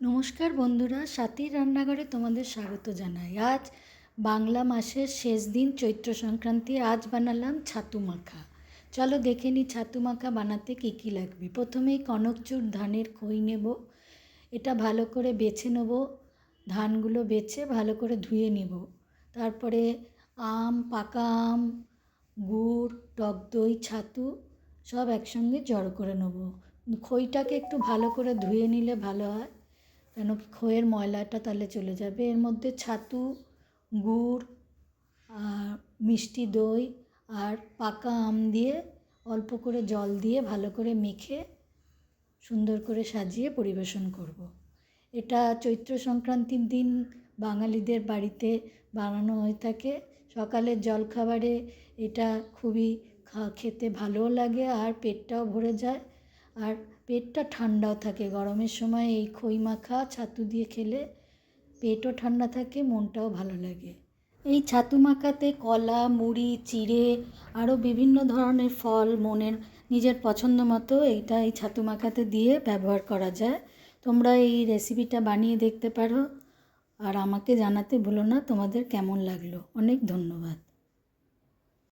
নমস্কার বন্ধুরা, সাথীর রান্নাঘরে তোমাদের স্বাগত জানাই। আজ বাংলা মাসের শেষ দিন, চৈত্র সংক্রান্তি, আজ বানালাম ছাতু মাখা। চলো দেখে নিই ছাতু মাখা বানাতে কী কী লাগবে। প্রথমেই কনকচুর ধানের খই নেব, এটা ভালো করে বেছে নেব, ধানগুলো বেছে ভালো করে ধুয়ে নেব। তারপরে আম, পাকা আম, গুড়, টক দই, ছাতু সব একসঙ্গে জড়ো করে নেব। খইটাকে একটু ভালো করে ধুয়ে নিলে ভালো হয়। কেন কি খইয়ের ময়লাটা তাহলে চলে যাবে? এর মধ্যে ছাতু, গুড়, আর মিষ্টি দই আর পাকা আম দিয়ে অল্প করে জল দিয়ে ভালো করে মেখে সুন্দর করে সাজিয়ে পরিবেশন করব। এটা চৈত্র সংক্রান্তির দিন বাঙালিদের বাড়িতে বানানো হয়ে থাকে। সকালের জলখাবারে এটা খুবই খেতে ভালোও লাগে আর পেটটাও ভরে যায়। আর পেটটা ঠান্ডাও থাকে। গরমের সময় এই খই মাখা, ছাতু দিয়ে খেলে পেটও ঠান্ডা থাকে, মনটাও ভালো লাগে। এই ছাতু মাখাতে কলা, মুড়ি, চিড়ে, আরও বিভিন্ন ধরনের ফল, মনের নিজের পছন্দ মতো এইটা এই ছাতু মাখাতে দিয়ে ব্যবহার করা যায়। তোমরা এই রেসিপিটা বানিয়ে দেখতে পারো। আর আমাকে জানাতে ভুলো না, তোমাদের কেমন লাগল। অনেক ধন্যবাদ।